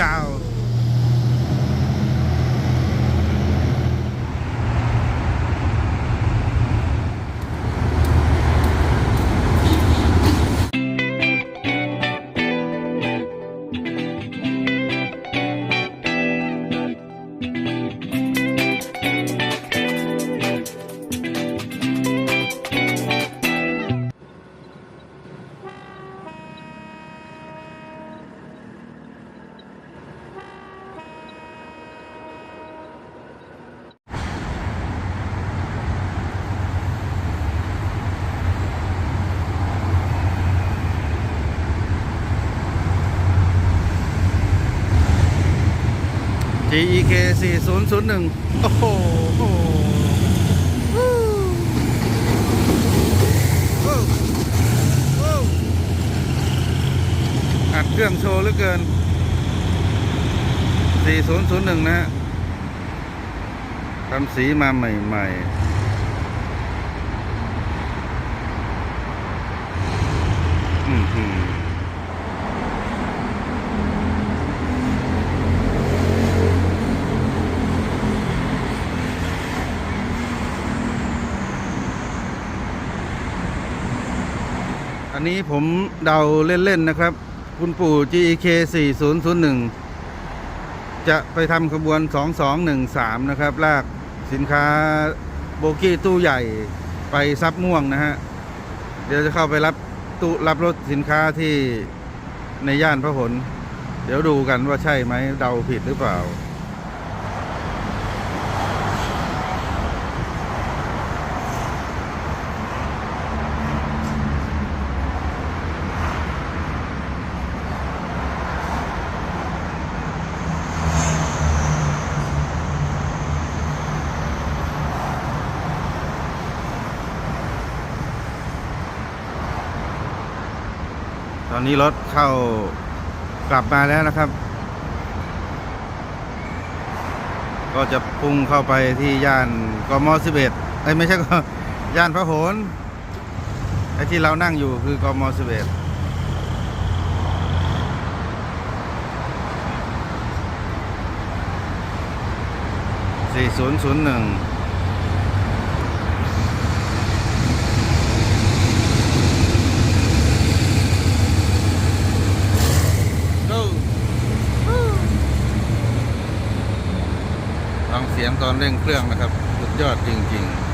ยาว GEK 4001 โอ้โหอัดเครื่องโชว์เหลือเกิน 4001 นะฮะทำสีมาใหม่ ๆอือหือ อั นนี้ผมเดาเล่น ๆ นะครับ คุณปู่ GEK 4001 จะไปทำขบวน 2213 นะครับ ลากสินค้าโบกี้ตู้ใหญ่ไปซับม่วงนะฮะ เดี๋ยวจะเข้าไปรับตู้รับรถสินค้าที่ในย่านพระหลเดี๋ยวดูกันว่าใช่ไหมเดาผิดหรือเปล่า อนนี้รถเข้ากลับมาแล้วนะครับ ก็จะพุ่งเข้าไปที่ย่านกม11เอ้ยไม่ใช่ก็ย่านพระโหนไอ้ที่เรานั่งอยู่คือกม11 4001 Go ฟังเสียงต อนเร่งเครื่องนะครับ สุดยอดจริง ๆ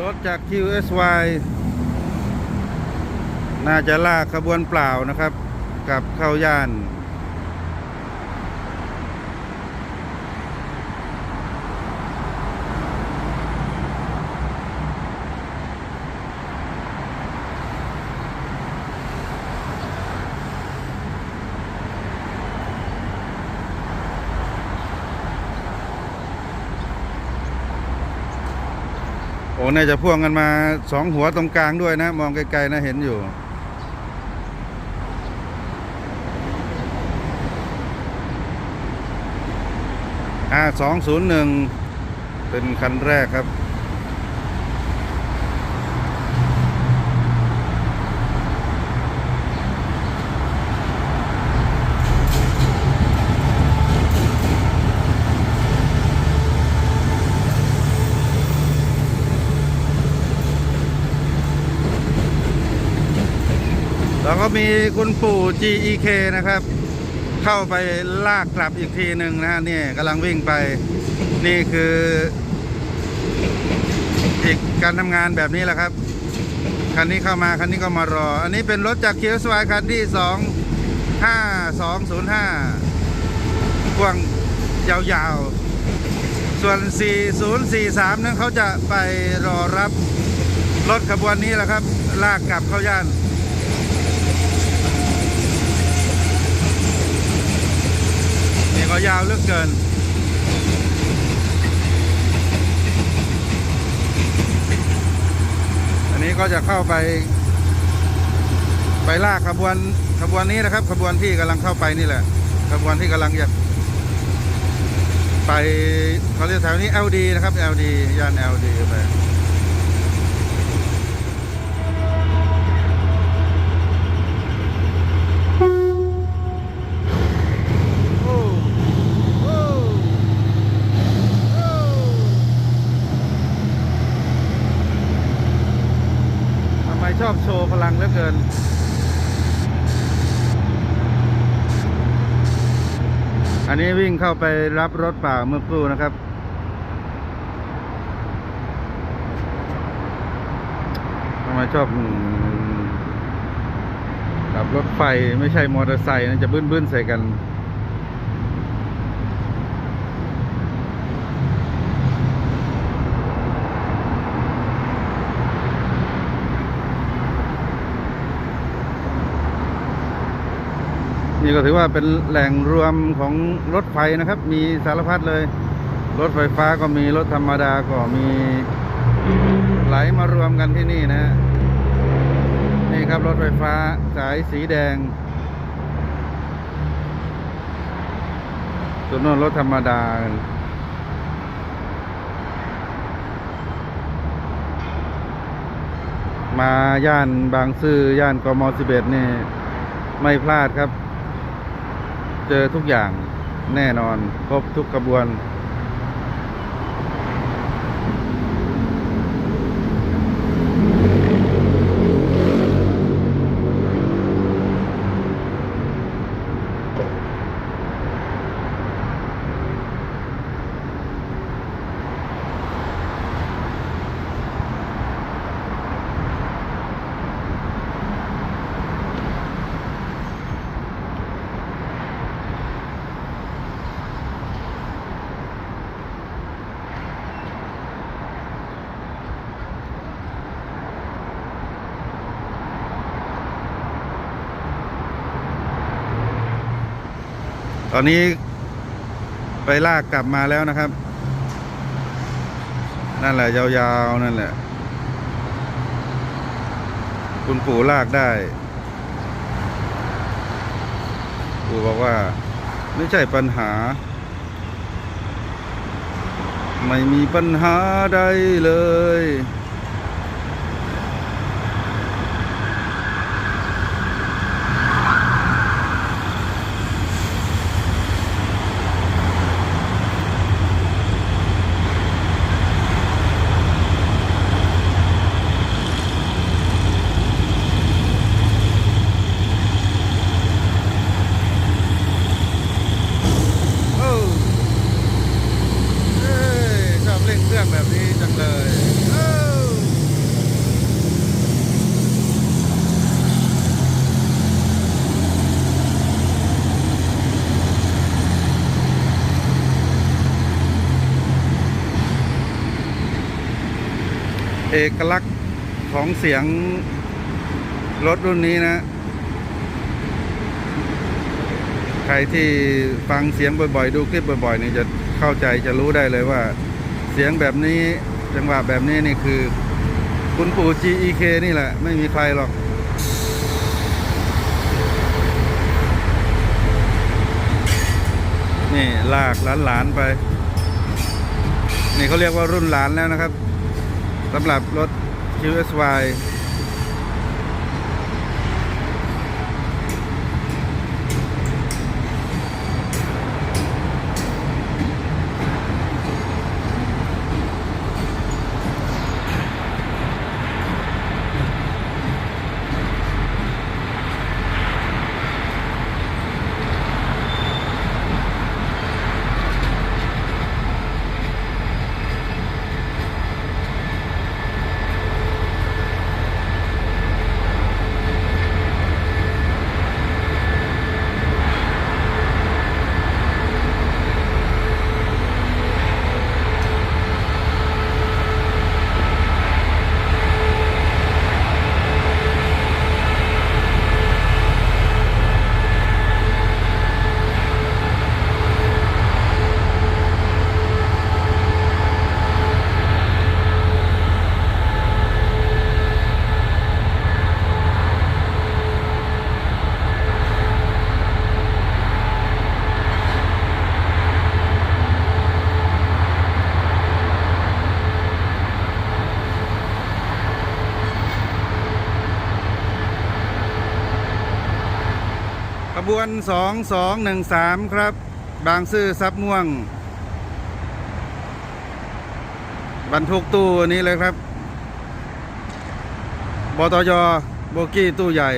รถจาก QSY น่าจะลากขบวนเปล่านะครับ กับเข้าย่าน โอ้น่าจะพ่วงกันมาสองหัวตรงกลางด้วยนะ มองไกลๆนะเห็นอยู่ อ่าสองศูนย์หนึ่งเป็นคันแรกครับ มีคุณปู่ GEK นะครับ เข้าไปลากกลับอีกทีหนึ่งนะฮะนี่กำลังวิ่งไป นี่คืออีกการทำงานแบบนี้แหละครับ คันนี้เข้ามาคันนี้ก็มารอ อันนี้เป็นรถจากเคียวสวายคันที่สองห้าสองศูนย์ห้าพ่วงยาวๆ ส่วน 4043 นั้นเขาจะไปรอรับรถขบวนนี้แหละครับ ลากกลับเข้าย่าน นี่ ก็ยาวเลือกเกิน อันนี้ก็จะเข้าไป ไปลากขบวนขบวนนี้นะครับ ขบวนที่กำลังเข้าไปนี่แหละ ขบวนที่กำลังจะไปเขาเรียกแถวนี้ LD นะครับ LD ย่าน LD ไปโอ้โอ้โอ้ทำไมชอบโชว์พลัง เหลือเกินอันนี้วิ่งเข้าไปรับรถเปล่าเมื่อครู่นะครับ ทำไมชอบขับรถไฟไม่ใช่มอเตอร์ไซค์นะจะบื้นๆใส่กัน นี่ก็ถือว่าเป็นแหล่งรวมของรถไฟนะครับ มีสารพัดเลย รถไฟฟ้าก็มีรถธรรมดาก็มีไหลมารวมกันที่นี่นะนี่ครับรถไฟฟ้าสายสีแดงส่วนโน้นรถธรรมดามาย่านบางซื่อย่านกม 11 นี่ไม่พลาดครับ เจอทุกอย่างแน่นอน ครบทุกกระบวน ตอนนี้ไปลากกลับมาแล้วนะครับ นั่นแหละยาวๆ นั่นแหละ คุณปู่ลากได้ ปู่บอกว่า ไม่ใช่ปัญหา ไม่มีปัญหาใดเลย โอ้เอ้ยชอบเล่นเครื่องแบบนี้จังเลยโอ้เอกลักษณ์ของเสียงรถรุ่นนี้นะ ใครที่ฟังเสียงบ่อยๆ ดูคลิปบ่อยๆนี่จะเข้าใจจะรู้ได้เลยว่า เสียงแบบนี้จังหวะแบบนี้นี่คือ คุณปู่ GEK นี่แหละ ไม่มีใครหรอกนี่ลากหลานๆไป นี่เขาเรียกว่ารุ่นหลานแล้วนะครับ สำหรับรถ QSY บวนสองสองหนึ่งสามครับ บางซื่อซับม่วง บรรทุกตู้นี้เลยครับ บตยโบกี้ตู้ใหญ่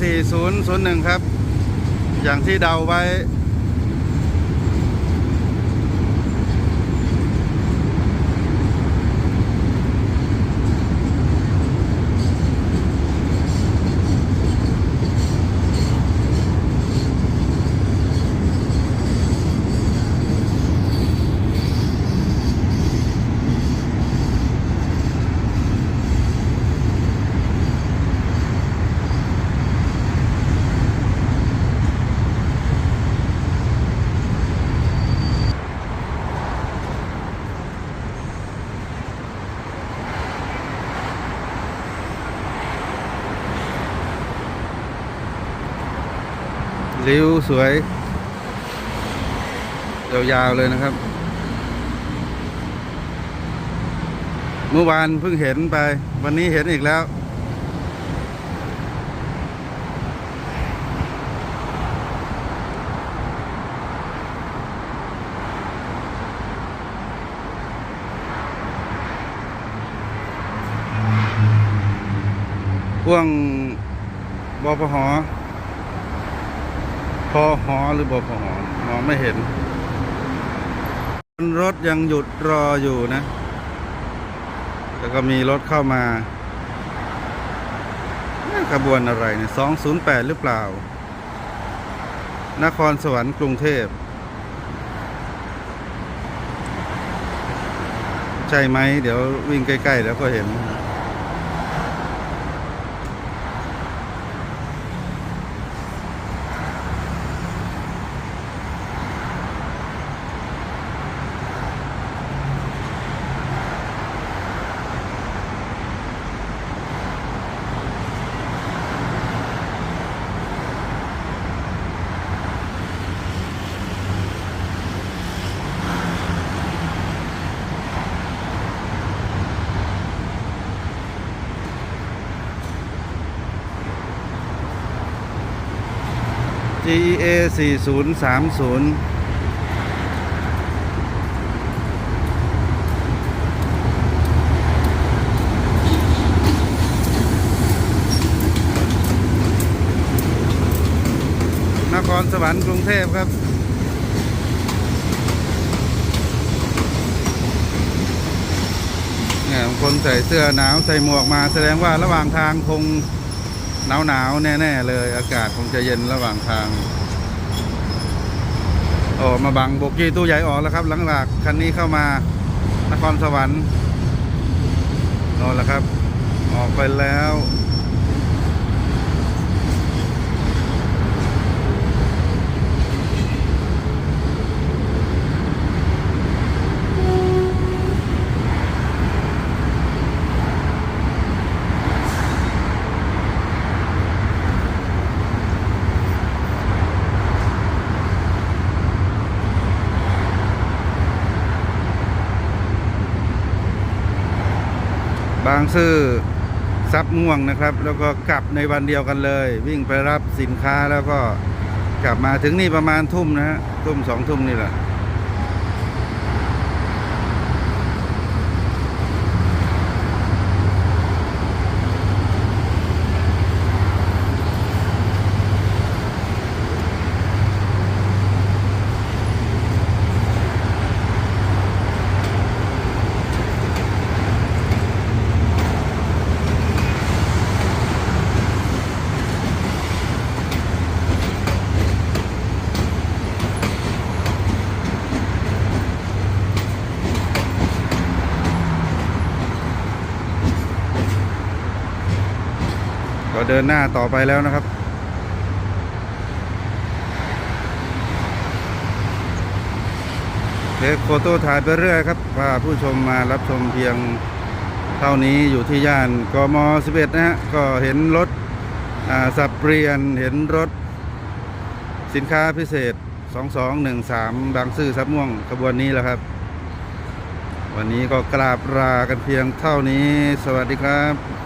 4001 ครับ อย่างที่เดาไว้ ริ้วสวย ยาวๆเลยนะครับ เมื่อวานเพิ่งเห็นไป วันนี้เห็นอีกแล้ว พ่วงบพห พอหอหรือบพหอมองไม่เห็น รถยังหยุดรออยู่นะ แล้วก็มีรถเข้ามาขบวนอะไรเนี่ย208หรือเปล่า นครสวรรค์กรุงเทพ ใช่ไหม เดี๋ยววิ่งใกล้ ๆ แล้วก็เห็น GEA 4030นครสวรรค์กรุงเทพครับ เนี่ยคนใส่เสื้อหนาวใส่หมวกมาแสดงว่าระหว่างทางคง หนาวหนาวๆแน่ ๆ เลย อากาศคงจะเย็นระหว่างทางโอ้มาบังโบกี้ตู้ใหญ่ออกแล้วครับ หลังจากคันนี้เข้ามานครสวรรค์นอนแล้วครับ ออกไปแล้วางซื่อซับม่วงนะครับ แล้วก็กลับในวันเดียวกันเลย วิ่งไปรับสินค้าแล้วก็กลับมาถึงนี่ประมาณทุ่มนะฮะทุ่มสองทุ่มนี่แหละ เดินหน้าต่อไปแล้วนะครับ เทคโฟโต้ถ่ายไปเรื่อยครับพาผู้ชมมารับชมเพียงเท่านี้อยู่ที่ย่านกม 11 นะฮะ ก็เห็นรถสับเปลี่ยนเห็นรถสินค้าพิเศษ 2213 บางซื่อซับม่วงขบวนนี้แหละครับ วันนี้ก็กราบลากันเพียงเท่านี้ สวัสดีครับ